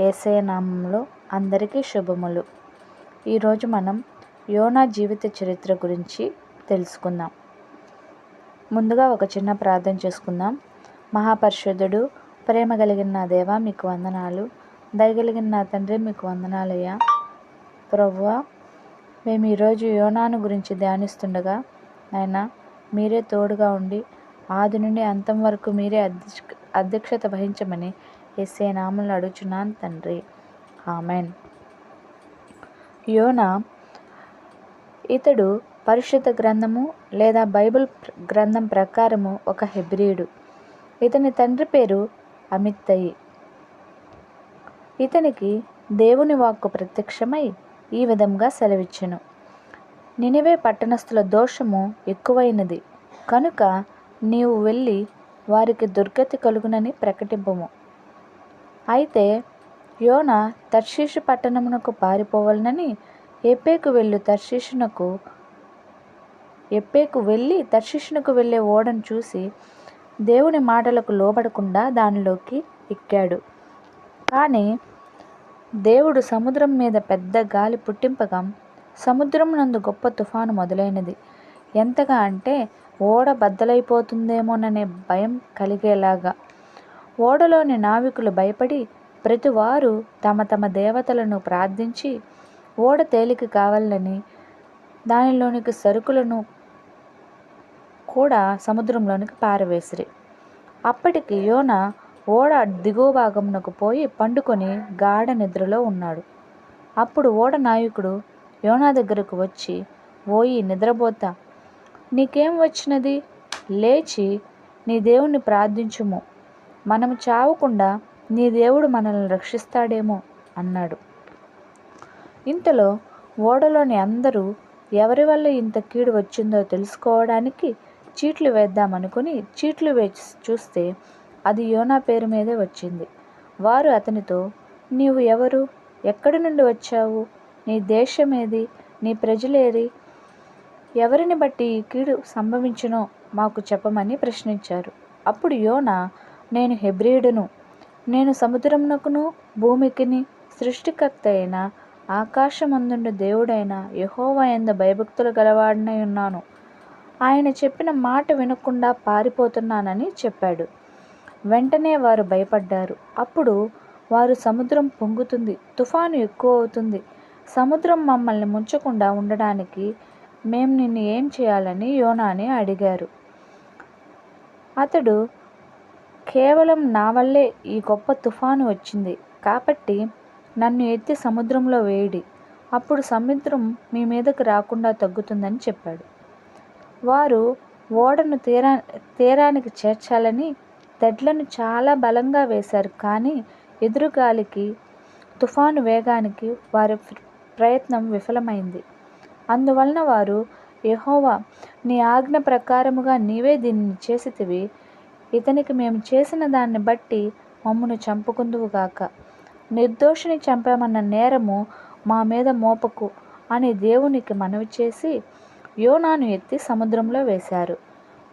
ఏసే నామంలో అందరికీ శుభములు. ఈరోజు మనం యోనా జీవిత చరిత్ర గురించి తెలుసుకుందాం. ముందుగా ఒక చిన్న ప్రార్థన చేసుకుందాం. మహాపరిషుద్ధుడు ప్రేమ కలిగిన నా దేవా మీకు వందనాలు. దయగలిగిన నా తండ్రి మీకు వందనాలయ్యా. ప్రవ్వ మేము ఈరోజు యోనాను గురించి ధ్యానిస్తుండగా నాయన మీరే తోడుగా ఉండి ఆది నుండి అంతం వరకు మీరే అధ్యక్ష అధ్యక్షత వహించమని ఎస్ఏ నామంలో అడుగుచున్నాను తండ్రి. ఆమెన్. యోనా ఇతడు పరిశుద్ధ గ్రంథము లేదా బైబిల్ గ్రంథం ప్రకారము ఒక హెబ్రియుడు. ఇతని తండ్రి పేరు అమిత్తయి. ఇతనికి దేవుని వాక్కు ప్రత్యక్షమై ఈ విధంగా సెలవిచ్చెను. నినివే పట్టణస్థుల దోషము ఎక్కువైనది. కనుక నీవు వెళ్ళి వారికి దుర్గతి కలుగునని ప్రకటింపము. అయితే యోన తర్షీషు పట్టణమునకు పారిపోవాలనని ఎప్పేకు వెళ్ళు తర్షీషునకు ఎప్పేకు వెళ్ళి తర్షీషునకు వెళ్ళే ఓడను చూసి దేవుని మాటలకు లోబడకుండా దానిలోకి ఎక్కాడు. కానీ దేవుడు సముద్రం మీద పెద్ద గాలి పుట్టింపగా సముద్రం నందు గొప్ప తుఫాను మొదలైనది. ఎంతగా అంటే ఓడ బద్దలైపోతుందేమోననే భయం కలిగేలాగా ఓడలోని నావికులు భయపడి ప్రతివారు తమ తమ దేవతలను ప్రార్థించి ఓడ తేలిక కావాలని దానిలోనికి సరుకులను కూడా సముద్రంలోనికి పారవేసిరి. అప్పటికి యోన ఓడ దిగువ భాగమునకు పోయి పండుకొని గాఢ నిద్రలో ఉన్నాడు. అప్పుడు ఓడ నాయకుడు యోనా దగ్గరకు వచ్చి ఓయి నిద్రపోతా. నీకేం వచ్చినది? లేచి నీ దేవుణ్ణి ప్రార్థించుము. మనము చావకుండా నీ దేవుడు మనల్ని రక్షిస్తాడేమో అన్నాడు. ఇంతలో ఓడలోని అందరూ ఎవరి వల్ల ఇంత కీడు వచ్చిందో తెలుసుకోవడానికి చీట్లు వేద్దామనుకుని చీట్లు వేచి చూస్తే అది యోనా పేరు మీదే వచ్చింది. వారు అతనితో నీవు ఎవరు? ఎక్కడి నుండి వచ్చావు? నీ దేశమేది నీ ప్రజలేరి ఎవరిని బట్టి ఈ కీడు సంభవించునో మాకు చెప్పమని ప్రశ్నించారు. అప్పుడు యోన నేను హెబ్రియుడును. నేను సముద్రమునకును భూమికిని సృష్టికర్త అయిన ఆకాశమందుండు దేవుడైన యహోవా ఎందు భయభక్తులు గలవాడినై ఉన్నాను. ఆయన చెప్పిన మాట వినకుండా పారిపోతున్నానని చెప్పాడు. వెంటనే వారు భయపడ్డారు. అప్పుడు వారు సముద్రం పొంగుతుంది తుఫాను ఎక్కువ అవుతుంది సముద్రం మమ్మల్ని ముంచకుండా ఉండడానికి మేము నిన్ను ఏం చేయాలని యోనాని అడిగారు. అతడు కేవలం నా వల్లే ఈ గొప్ప తుఫాను వచ్చింది. కాబట్టి నన్ను ఎత్తి సముద్రంలో వేయడి. అప్పుడు సముద్రం మీ మీదకు రాకుండా తగ్గుతుందని చెప్పాడు. వారు ఓడను తీరా తీరానికి చేర్చాలని దడ్లను చాలా బలంగా వేశారు. కానీ ఎదురుగాలికి తుఫాను వేగానికి వారి ప్ర- ప్రయత్నం విఫలమైంది. అందువలన వారు యహోవా నీ ఆజ్ఞ ప్రకారముగా నీవే దీనిని చేసితివి. ఇతనికి మేము చేసిన దాన్ని బట్టి మమ్మను చంపుకుందువుగాక నిర్దోషిని చంపామన్న నేరము మా మీద మోపకు అని దేవునికి మనవి చేసి యోనాను ఎత్తి సముద్రంలో వేశారు.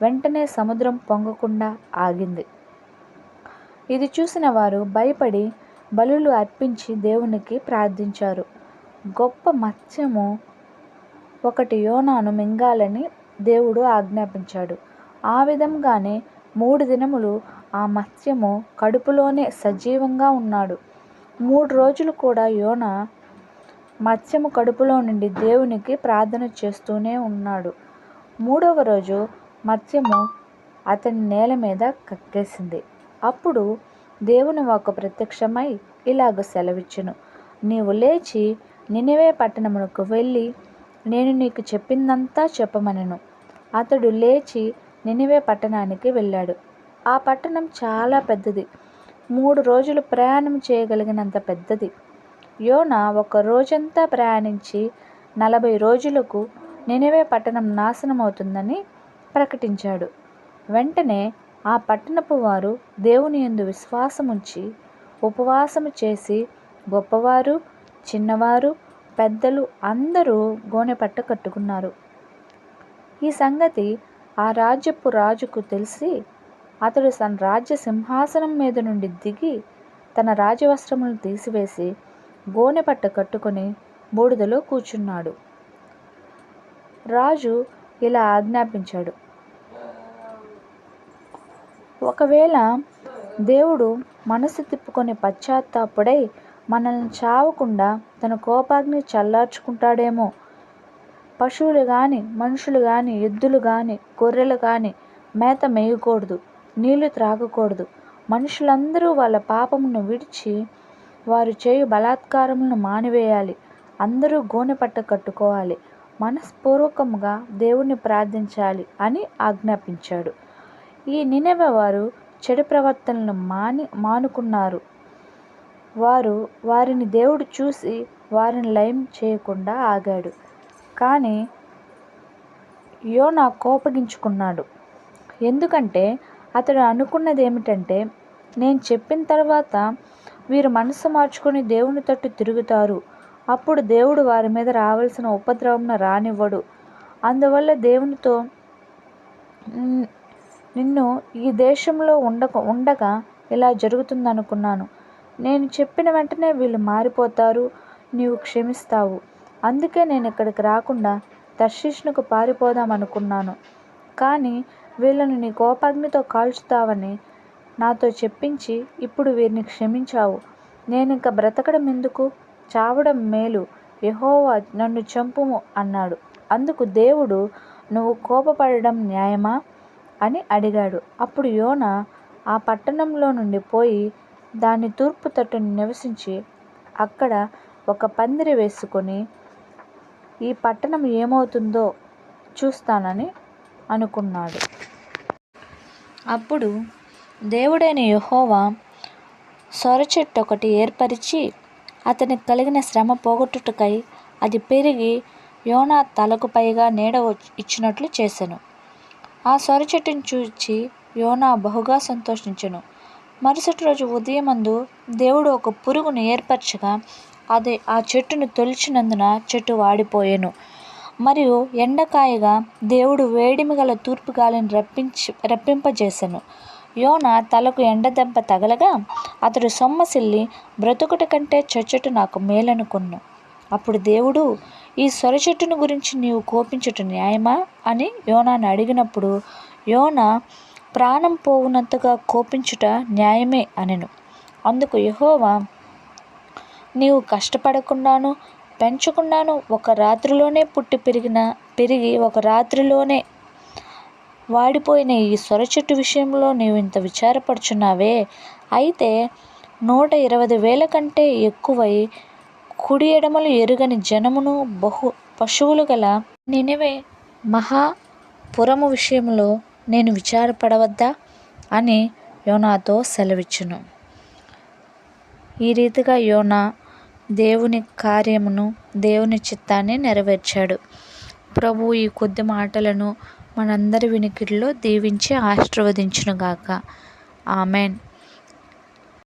వెంటనే సముద్రం పొంగకుండా ఆగింది. ఇది చూసిన వారు భయపడి బలులు అర్పించి దేవునికి ప్రార్థించారు. గొప్ప మత్స్యము ఒకటి యోనాను మింగాలని దేవుడు ఆజ్ఞాపించాడు. ఆ విధంగానే మూడు దినములు ఆ మత్స్యము కడుపులోనే సజీవంగా ఉన్నాడు. మూడు రోజులు కూడా యోన మత్స్యము కడుపులో నుండి దేవునికి ప్రార్థన చేస్తూనే ఉన్నాడు. మూడవ రోజు మత్స్యము అతని నేల మీద కక్కేసింది. అప్పుడు దేవుని ఒక ప్రత్యక్షమై ఇలాగ సెలవిచ్చును. నీవు లేచి నినివే పట్టణమునకు వెళ్ళి నేను నీకు చెప్పిందంతా చెప్పమనెను. అతడు లేచి నినివే పట్టణానికి వెళ్ళాడు. ఆ పట్టణం చాలా పెద్దది. మూడు రోజులు ప్రయాణం చేయగలిగినంత పెద్దది. యోన ఒక రోజంతా ప్రయాణించి నలభై రోజులకు నినివే పట్టణం నాశనమవుతుందని ప్రకటించాడు. వెంటనే ఆ పట్టణపు వారు దేవుని యందు విశ్వాసముంచి ఉపవాసము చేసి గొప్పవారు చిన్నవారు పెద్దలు అందరూ గోనెపట్ట కట్టుకున్నారు. ఈ సంగతి ఆ రాజ్యపు రాజుకు తెలిసి అతడు తన రాజ్య సింహాసనం మీద నుండి దిగి తన రాజవస్త్రములను తీసివేసి గోనె పట్ట కట్టుకొని బూడిదలో కూర్చున్నాడు. రాజు ఇలా ఆజ్ఞాపించాడు. ఒకవేళ దేవుడు మనసు తిప్పుకొని పశ్చాత్తాపుడై మనల్ని చావకుండా తన కోపాగ్ని చల్లార్చుకుంటాడేమో పశువులు కానీ మనుషులు కానీ ఎద్దులు కానీ గొర్రెలు కానీ మేత మేయకూడదు నీళ్ళు త్రాగకూడదు. మనుషులందరూ వాళ్ళ పాపమును విడిచి వారు చేయు బలాత్కారములను మానివేయాలి. అందరూ గోనె పట్ట కట్టుకోవాలి. మనస్పూర్వకంగా దేవుణ్ణి ప్రార్థించాలి అని ఆజ్ఞాపించాడు. ఈ నినవ వారు చెడు ప్రవర్తనలను మాని మానుకున్నారు. వారు వారిని దేవుడు చూసి వారిని లయం చేయకుండా ఆగాడు. కానీ యోనా కోపగించుకున్నాడు. ఎందుకంటే అతడు అనుకున్నది ఏమిటంటే నేను చెప్పిన తర్వాత వీరు మనసు మార్చుకొని దేవుని తట్టు తిరుగుతారు. అప్పుడు దేవుడు వారి మీద రావాల్సిన ఉపద్రవం రానివ్వడు. అందువల్ల దేవునితో నిన్ను ఈ దేశంలో ఉండక ఉండగా ఇలా జరుగుతుందనుకున్నాను. నేను చెప్పిన వెంటనే వీళ్ళు మారిపోతారు నీవు క్షమిస్తావు. అందుకే నేను ఇక్కడికి రాకుండా తర్షీష్నుకు పారిపోదాం అనుకున్నాను. కానీ వీళ్ళను నీ కోపాగ్నితో కాల్చుతావని నాతో చెప్పించి ఇప్పుడు వీరిని క్షమించావు. నేను ఇంకా బ్రతకడం ఎందుకు? చావడం మేలు. యహోవా నన్ను చంపుము అన్నాడు. అందుకు దేవుడు నువ్వు కోపపడడం న్యాయమా? అని అడిగాడు. అప్పుడు యోన ఆ పట్టణంలో నుండి పోయి దాని తూర్పు తట్టును నివసించి అక్కడ ఒక పందిరి వేసుకొని ఈ పట్టణం ఏమవుతుందో చూస్తానని అనుకున్నాడు. అప్పుడు దేవుడైన యహోవా సొర చెట్టు ఒకటి ఏర్పరిచి అతనికి కలిగిన శ్రమ పోగొట్టుటకై అది పెరిగి యోనా తలకు పైగా నీడ ఇచ్చినట్లు చేశాను ఆ సొర చెట్టును చూచి యోనా బహుగా సంతోషించెను. మరుసటి రోజు ఉదయమందు దేవుడు ఒక పురుగును ఏర్పరచగా అది ఆ చెట్టును తొలిచినందున చెట్టు వాడిపోయెను. మరియు ఎండకాయగా దేవుడు వేడిమి గల తూర్పు గాలిని రప్పించి రప్పింపజేసెను. యోన తలకు ఎండదెబ్బ తగలగా అతడు సొమ్మసిల్లి బ్రతుకుట కంటే చచ్చట నాకు మేలనుకున్ను అప్పుడు దేవుడు ఈ సొర చెట్టును గురించి నీవు కోపించుట న్యాయమా? అని యోనాను అడిగినప్పుడు యోన ప్రాణం పోవునంతగా కోపించుట న్యాయమే అనెను. అందుకు యహోవా నీవు కష్టపడకుండాను పెంచకుండాను ఒక రాత్రిలోనే పుట్టి పెరిగిన పెరిగి ఒక రాత్రిలోనే వాడిపోయిన ఈ సొర చెట్టు విషయంలో నీవు ఇంత విచారపడుచున్నావే. అయితే నూట ఇరవై వేల కంటే ఎక్కువై కుడి ఎడమలు ఎరుగని జనమును బహు పశువులు గల నినివే మహాపురము విషయంలో నేను విచారపడవద్దా అని యోనాతో సెలవిచ్చును. ఈ రీతిగా యోనా దేవుని కార్యమును దేవుని చిత్తాన్ని నెరవేర్చాడు. ప్రభు ఈ కొద్ది మాటలను మనందరి వినికిడిలో దీవించి ఆశీర్వదించునుగాక. ఆమెన్.